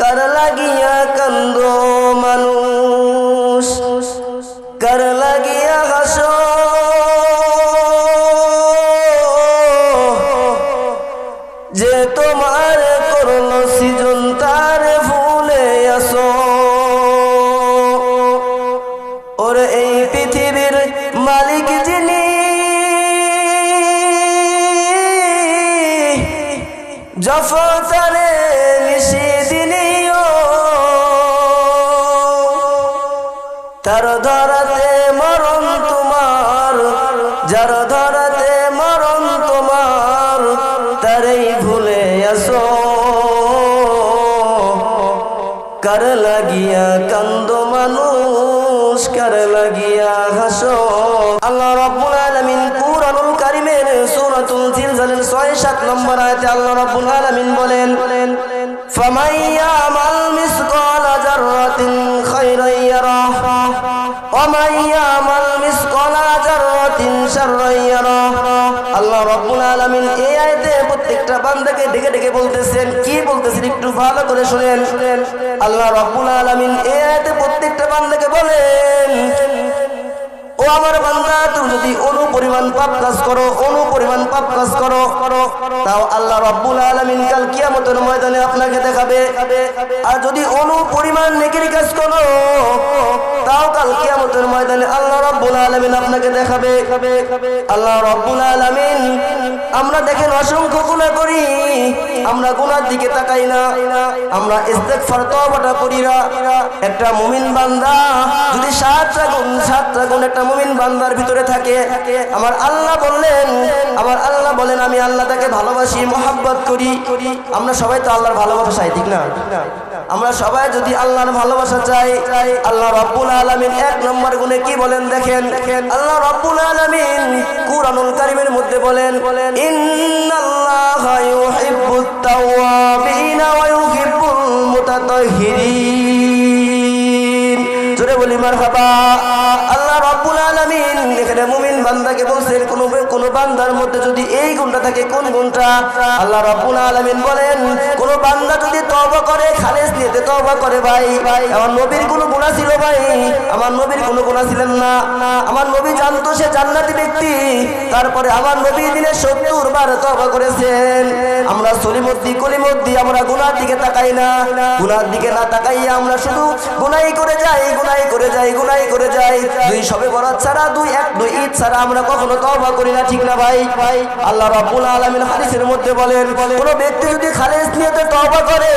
কার লাগিয়া কান্দ মানুষ কার লাগিয়া হাস যে তোমার করল সৃজন তার ভুলে আস ওরে এই পৃথিবীর মালিক যিনি জফতারে কার লাগিয়া কান্দ মানুষ, কার লাগিয়া হাস। আল্লাহ রব্বুল আলামিন কুরআনুল কারীমের সূরাতুল জিলজালের 6 7 নম্বর আয়াতে আল্লাহ রব্বুল আলামিন বলেন ফামান ভালো করে শুনেন। আল্লাহ রব্বুল আলামিন এই আয়াতে প্রত্যেকটা বান্দাকে বলেন, ও আমার বান্দা, তুমি যদি অনু পরিমাণ পাপ কাজ করো অনু পরিমাণ পাপ কাজ করো, তাও আল্লাহ রব্বুল আলামিন কাল কিয়ামতের ময়দানে আপনাকে দেখাবে। আর যদি অনু পরিমাণ নেকির কাজ করো তাও কাল কিয়ামতের ময়দানে আল্লাহ রাব্বুল আলামিন আপনাকে দেখাবে। আল্লাহ রাব্বুল আলামিন, আমরা দেখেন অসংখ্য গুনাহ করি, আমরা গুনার দিকে তাকাই না, আমরা ইস্তেগফার, তওবাটা করি না। একটা মুমিন বান্দা যদি সাতটা গুণ সাতটা গুণ একটা মুমিন বান্দার ভিতরে থাকে, আমার আল্লাহ বললেন, আমার আল্লাহ বলেন, আমি আল্লাহ তাকে ভালোবাসি, মোহাব্বত করি। আমরা সবাই তো আল্লাহর ভালোবাসা চাই, ঠিক না? আমরা সবাই যদি আল্লাহর ভালোবাসা চাই, আল্লাহ রব্বুল আলামিন এক নম্বর গুণে কি বলেন দেখেন? আল্লাহ রব্বুল আলামিন কুরআনুল কারীমের মধ্যে বলেন, ইন্নাল্লাহা ইউহিব্বুত তাওয়াবিনা আল্লাহ রাব্বুল আলামিন এখানে মুমিন বান্দাকে বলছেন কোন বান্দার মধ্যে যদি এই গুণটা থাকে, কোন গুণটা? আল্লাহ রাব্বুল আলামিন বলেন, কোন বান্দা যদি তওবা করে, খালেস নিয়েতে তওবা করে ভাই। আমার নবীর কোনো গুনাহ ছিল ভাই। আমার নবীর কোনো গুনাহ ছিলেন না। আমার নবী জানতো সে জান্নাতি ব্যক্তি। তারপরে আমার নবী দিনে 70 বার তওবা করেছেন। আমরা সলিমদ্দি, কলিমদ্দি, আমরা গুনার দিকে তাকাই না। গুনার দিকে না তাকাইয়া আমরা শুধু গুনাই করে যাই, গুনাই করে যাই, গুনাই করে যাই। দুই সবে বরাত ছাড়া, দুই এক দুই ঈদ ছাড়া আমরা কখনো তওবা করি না, ঠিক না ভাই? ভাই আল্লাহ মধ্যে বলেন, কোন ব্যক্তি যদি তওবা করে,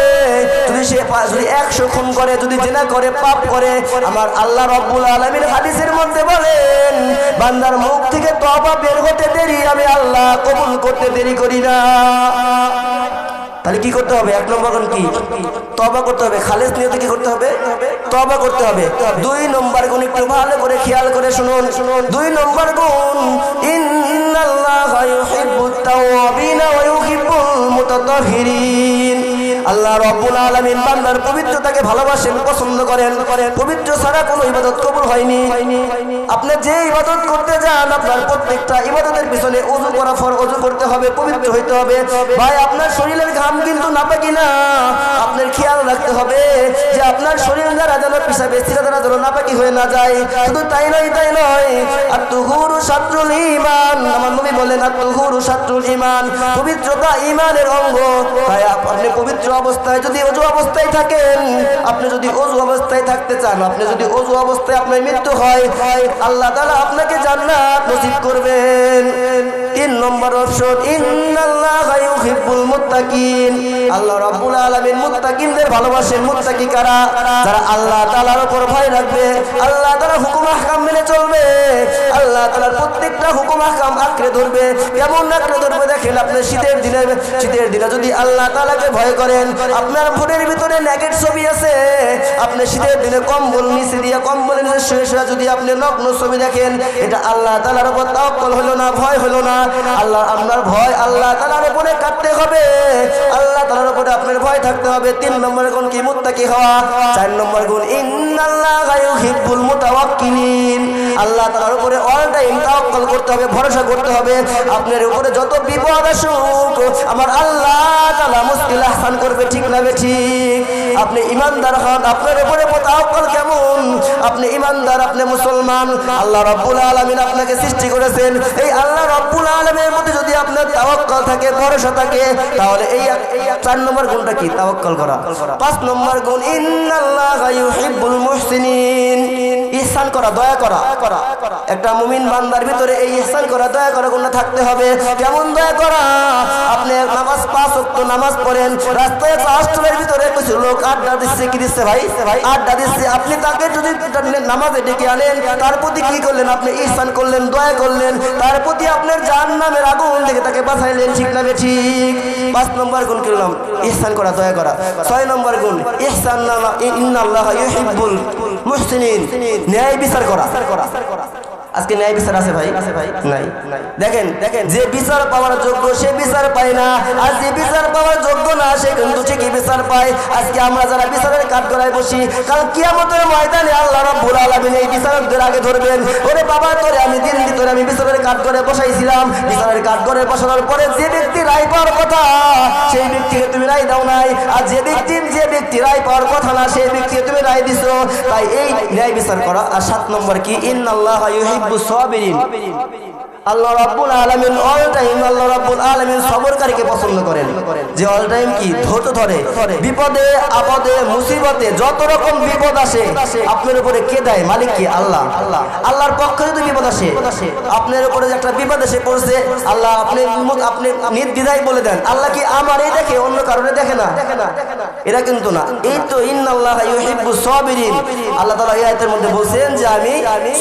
যদি সে যদি 100 খুন করে, যদি জেনা করে, পাপ করে, আমার আল্লাহ হাদিসের মধ্যে বলেন, বান্দার মুখ থেকে তওবা বের হতে দেরি, আমি আল্লাহ কবুল করতে দেরি করি না। তাহলে কি করতে হবে? এক নম্বর কি? তবা করতে হবে। খালেস নিয়তে কি করতে হবে? তবা করতে হবে। দুই নম্বর গুণ একটু ভালো করে খেয়াল করে শুনুন। শুনুন দুই নম্বর গুণ আল্লাহ পছন্দ পবিত্র ছাড়া কোনো ইবাদত হয়নি। যে ইবাদত করতে আপনার ইবাদতের পিছনে ওযু করা করতে হবে, পবিত্র হইতে হবে। ভাই, আপনার শরীরের ঘাম কিন্তু না। আপনার খেয়াল রাখতে হবে যে আপনার শরীর দ্বারা যেন পিসাবে স্থির দ্বারা যেন নাপাকি হয়ে না যায়। শুধু তাই নয় তাই নয় আর তুহুরু সাত্রুল ইমান আমার নবী বলেন আর তুহুরু সাত্রুল ইমান পবিত্রতা ইমানের অঙ্গ। তাই আপনি পবিত্র অবস্থায় যদি অজু অবস্থায় থাকেন, আপনি যদি অজু অবস্থায় থাকতে চান, আপনি যদি অজু অবস্থায় আপনার মৃত্যু হয়, আল্লাহ তাআলা আপনাকে জান্নাত নসিব করবেন। তিন নম্বর অপশন, ইন্নাল্লাহা ইউহিব্বুল মুত্তাকিন। আল্লাহ রাব্বুল আলামিন মুত্তাকিনদের ভালোবাসেন মুত্তাকি কারা? যারা আল্লাহ তাআলার উপর ভয় রাখবে আল্লাহ তাআলার হুকুম আহকাম মেনে চলবে আল্লাহ তাআলার প্রত্যেকটা হুকুম আহকাম আঁকড়ে ধরবে। কেমন আঁকড়ে ধরবে দেখেন আপনি শীতের দিনে শীতের দিনে যদি আল্লাহ তাআলাকে ভয় করেন আপনার ফোনের ভিতরে নেগেট ছবি আছে। আপনি শীতের দিনে কম্বল নিচে দিয়ে কম্বলের নিচে শুয়ে শুয়ে যদি আপনি নগ্ন ছবি দেখেন এটা আল্লাহ তাআলার উপর তাওয়াক্কুল হলো না ভয় হলো না। আল্লাহ আপনার ভয় আল্লাহ তাআলার উপরে কাটতে হবে। আল্লাহ তাআলার উপরে আপনার ভয় থাকতে হবে। তিন নম্বর গুণ কি? মুত্তাকি হওয়া। চার নম্বর গুণ আল্লাহ তালার উপরে অল টাইম করতে হবে, ভরসা করতে হবে। আপনার উপরে যত বিপদ আসুক, আমার আল্লাহ তাআলা মুশকিল করবে, ঠিক না ঠিক? আপনি ইমানদার হন, আপনার উপরে আপনি ইমানদার, আপনি মুসলমান, আল্লাহ রব্বুল আলমিন আপনাকে সৃষ্টি করেছেন। এই আল্লাহ রব্বুল আলমের মধ্যে যদি আপনার তাওয়াক্কল থাকে, ভরসা থাকে, তাহলে এই চার নম্বর গুণটা কি? তাওয়াক্কল করা। পাঁচ নম্বর গুণ ইন্দুল ইউহিব্বুল ইহসান করা, দয়া করা। একটা মুমিন বান্দার ভিতরে এই ইহসান করা, দয়া করা গুণটা থাকতে হবে। কেমন দয়া করা? আপনি নামাজ পাঁচ ওয়াক্ত নামাজ পড়েন, রাস্তায় রাষ্ট্রের ভিতরে কিছু লোক আড্ডা দিচ্ছে, কি দিচ্ছে ভাই? আড্ডা দিচ্ছে। আপনি তাকে যদি নামাজে ডেকে আনেন, তার প্রতি কি করলেন আপনি? ইহসান করলেন, দয়া করলেন। তার প্রতি আপনার জাহান নামের আগুন থেকে তাকে বাঁচাইলেন, ঠিক না ঠিক? পাঁচ নম্বর গুণ করলাম ইহসান করা, দয়া করা। ছয় নম্বর গুণ, ইহসান ইন্নাল্লাহ ইউহিব্বুল মুহসিনিন। ন্যায় বিচার করা। আজকে ন্যায় বিচার আছে ভাই? নাই। দেখেন দেখেন, যে বিচার পাওয়ার যোগ্য সে বিচার পায় না। আর যে বিচার পাওয়ার যোগ্য না, সে কিন্তু ঠিকই বিচার পায়। আজকে আমরা যারা বিচারের কাঠ গড়ায় বসি কারণ কিয়ামতের ময়দানে আল্লাহ রাব্বুল আলামিন এই বিচারকদের আগে ধরবেন। ওরে বাবা, তোরে আমি দিন ভিতরে আমি বিচারের কাঠ বসাইছিলাম। বিচারের কাঠ বসানোর পরে যে ব্যক্তি রায় পাওয়ার কথা, সেই ব্যক্তিকে তুমি রায় দাও নাই। আর যে ব্যক্তি যে ব্যক্তি রায় পাওয়ার কথা না, সেই ব্যক্তিকে তুমি রায় দিছো। তাই এই ন্যায় বিচার করা। আর সাত নম্বর কি? ইন্নাল্লাহ আল্লাহ রাব্বুল আলামিন অল টাইম আল্লাহ রাব্বুল আলামিন সবরকারীকে পছন্দ করেন। যে অল টাইম কি? ধৈর্য ধরে। বিপদে, আপদে, মুসিবতে যত রকম বিপদ আসে, আপনার উপরে কে দেয়? মালিক কি? আল্লাহ। আল্লাহ আল্লাহর পক্ষে যদি বিপদ আসে, আপনার উপরে যে একটা বিপদ এসে পড়ছে, আল্লাহ আপনি আপনি নির্দ্বিধায় বলে দেন। আল্লাহ কি আমার এই দেখে, অন্য কারণে দেখে না? এরা কিন্তু না। এই তো ইন্নাল্লাহ ইউহিব্বুস সাবিরিন। আল্লাহ তাআলা এই আয়াতের মধ্যে বলছেন যে আমি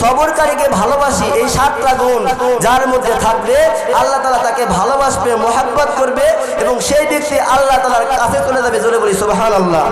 সবরকারীকে ভালোবাসি এই সাতটা গুণ যার মধ্যে থাকবে আল্লাহ তালা তাকে ভালোবাসবে, মোহাব্বত করবে এবং সেই ব্যক্তি আল্লাহ তালার কাছে চলে যাবে জোরে বলি, সুবহানাল্লাহ।